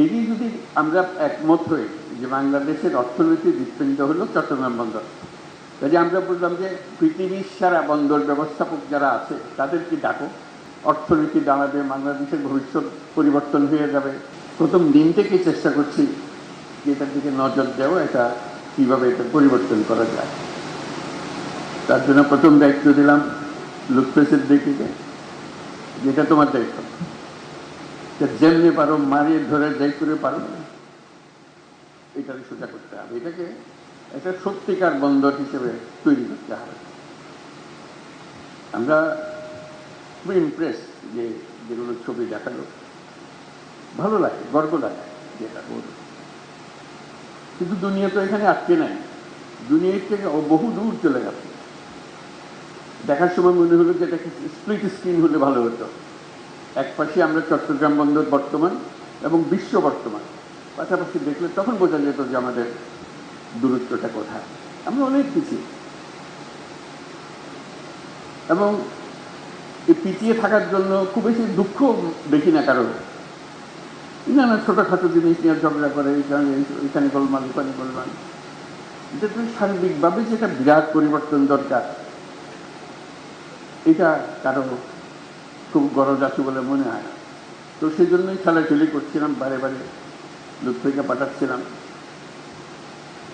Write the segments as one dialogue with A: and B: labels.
A: এই যদি আমরা একমত হই যে বাংলাদেশের অর্থনৈতিক হৃৎপিণ্ড হলো চট্টগ্রাম বন্দর কাজে আমরা বললাম যে পৃথিবীর সারা বন্দর ব্যবস্থাপক যারা আছে, তাদেরকে ডাকো। অর্থনীতি দাঁড়াবে, বাংলাদেশের ভবিষ্যৎ পরিবর্তন হয়ে যাবে। প্রথম দিন থেকে চেষ্টা করছি যে এটার দিকে নজর দেওয়া, এটা কীভাবে এটা পরিবর্তন করা যায়। তার জন্য প্রথম দায়িত্ব দিলাম লুৎফেসের দিকে যেটা তোমার দায়িত্ব। যে যেমনি পারো মারিয়ে ধরে যাই করে পারো। এটাকে সোজা করতে হবে। এটাকে একটা সত্যিকার বন্দর হিসেবে তৈরি করতে হবে। আমরা খুবই ইমপ্রেস যে যেগুলো ছবি দেখাল। ভালো লাগে, গর্ব লাগে যেটা করো কিন্তু দুনিয়া তো এখানে আটকে নাই। দুনিয়ার থেকে বহু দূর চলে গেছে। দেখার সময় মনে হলো যে এটা স্প্লিট স্ক্রিন হলে ভালো হতো। এক পাশে আমরা চট্টগ্রাম বন্দর বর্তমান এবং বিশ্ব বর্তমান। পাশাপাশি দেখলে তখন বোঝা যেত যে আমাদের দূরত্বটা কোথায়। আমরা অনেক পিছিয়ে। এবং এই পিছিয়ে থাকার জন্য খুব বেশি দুঃখ দেখি না কারও না না ছোটোখাটো জিনিস নিয়ে ঝগড়া করে এখানে গোলমাল, ওখানে গোলমাল। এটা সার্বিকভাবে যেটা বিরাট পরিবর্তন দরকার, এটা কারও খুব গরজ আছে বলে মনে হয়। তো সেই জন্যই খেলাখেলি করছিলাম, বারে বারে লুৎফিকে পাঠাচ্ছিলাম।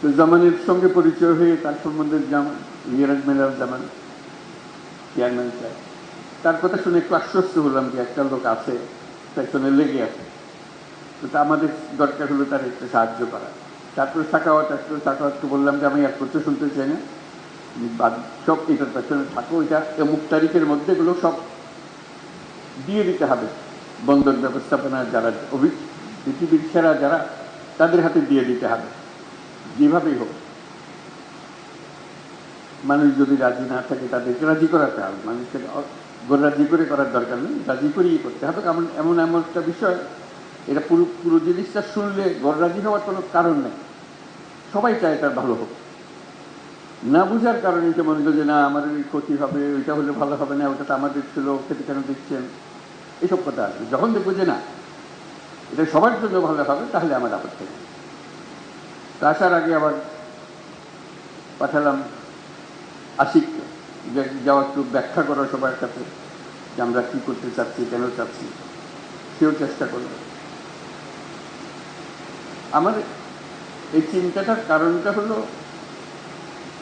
A: তো জামানের সঙ্গে পরিচয় হয়ে তার সম্বন্ধে জামান মিরাজ মেলার জামান, চেয়ারম্যান সাহেব তার কথা শুনে একটু আশ্বস্ত হলাম যে একটা লোক আছে, পেছনে লেগে আছে। তো আমাদের দরকার হলো তার একটু সাহায্য করা। তারপরে সাকাওয়াত আসলো সাকাওয়াতকে বললাম যে আমি এক করতে শুনতে চাই না। সব এটার পেছনে থাকো, এটা অমুক তারিখের মধ্যে এগুলো সব দিয়ে দিতে হবে। বন্দর ব্যবস্থাপনা যারা পৃথিবীর সেরা যারা, তাদের হাতে দিয়ে দিতে হবে। যেভাবেই হোক। মানুষ যদি রাজি না থাকে, তাদেরকে রাজি করাতে হবে। মানুষকে রাজি করে করার দরকার নেই। রাজি করেই করতে হবে। কারণ এমন এমন একটা বিষয়, এটা পুরো পুরো জিনিসটা শুনলে রাজি হওয়ার কোনো কারণ নেই। সবাই চায় তার ভালো হোক। না বুঝার কারণে এটা মনে যে না, আমার এই ক্ষতি হবে, ওইটা হলে ভালো হবে না ওটা তো আমাদের ছিল খেতে কেন দিচ্ছেন এসব কথা আসবে যখন দেখব যে না, এটা সবার জন্য ভালো হবে, তাহলে আমার আপত্তি নেই। আসার আগে আবার পাঠালাম আশিক, যে যাওয়া একটু ব্যাখ্যা করো সবার কাছে যে আমরা কী করতে চাচ্ছি, কেন চাচ্ছি। সেও চেষ্টা করল। আমার এই চিন্তাটার কারণটা হলো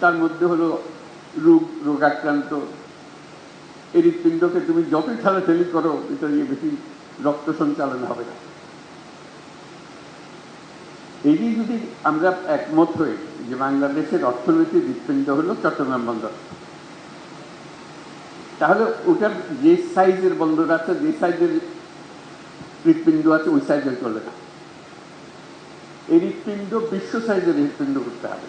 A: তার মধ্যে হলো রোগ, রোগাক্রান্ত। হৃৎপিণ্ডকে তুমি যতই ঠেলাঠেলি করো, এটা নিয়ে বেশি রক্ত সঞ্চালন হবে না। এই যদি আমরা একমত হই যে বাংলাদেশের অর্থনৈতিক হৃৎপিণ্ড হলো চট্টগ্রাম বন্দর, তাহলে ওটার যে সাইজের বন্দর আছে, যে সাইজের হৃৎপিণ্ড আছে, ওই সাইজের চলে না। এই হৃৎপিণ্ড বিশ্ব সাইজের হৃৎপিণ্ড করতে হবে।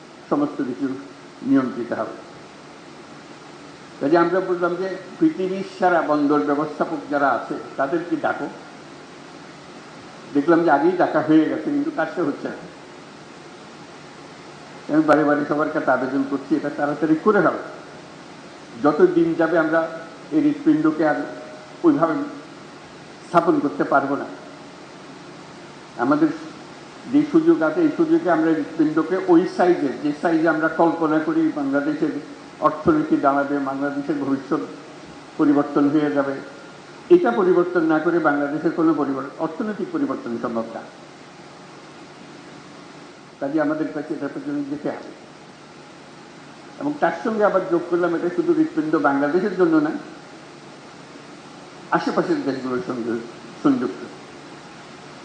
A: সমস্ত কিছু নিয়ন্ত্রিত হবে। কাজে আমরা বললাম যে পৃথিবীর সারা বন্দর ব্যবস্থাপক যারা আছে, তাদেরকে ডাকো। দেখলাম যে আগেই টাকা হয়ে গেছে, কিন্তু কাজটা হচ্ছে না। আমি বারে বারে সবার কাছে আবেদন করছি, এটা তাড়াতাড়ি করে হবে। যত দিন যাবে আমরা এই হৃৎপিণ্ডকে আর ওইভাবে স্থাপন করতে পারব না। আমাদের যে সুযোগ আছে, এই সুযোগে আমরা হৃৎপিণ্ডকে ওই সাইজের যে সাইজে আমরা কল্পনা করি বাংলাদেশের অর্থনীতি দাঁড়াবে, বাংলাদেশের ভবিষ্যৎ পরিবর্তন হয়ে যাবে। এটা পরিবর্তন না করে বাংলাদেশের কোনো পরিবর্তন অর্থনৈতিক পরিবর্তন সম্ভব না। কাজে আমাদের কাছে এটার পেছনে যেতে হবে। এবং তার সঙ্গে আবার যোগ করলাম, এটা শুধু হৃৎপিণ্ড বাংলাদেশের জন্য না, আশেপাশের দেশগুলোর সঙ্গে সংযুক্ত।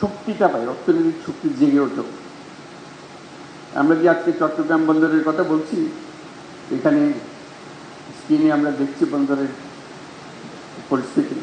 A: শক্তিটা পাই অর্থনৈতিক শক্তি জেগে ওঠো। আমরা যে আজকে চট্টগ্রাম বন্দরের কথা বলছি, এখানে স্ক্রিনে আমরা দেখছি বন্দরের পরিস্থিতি।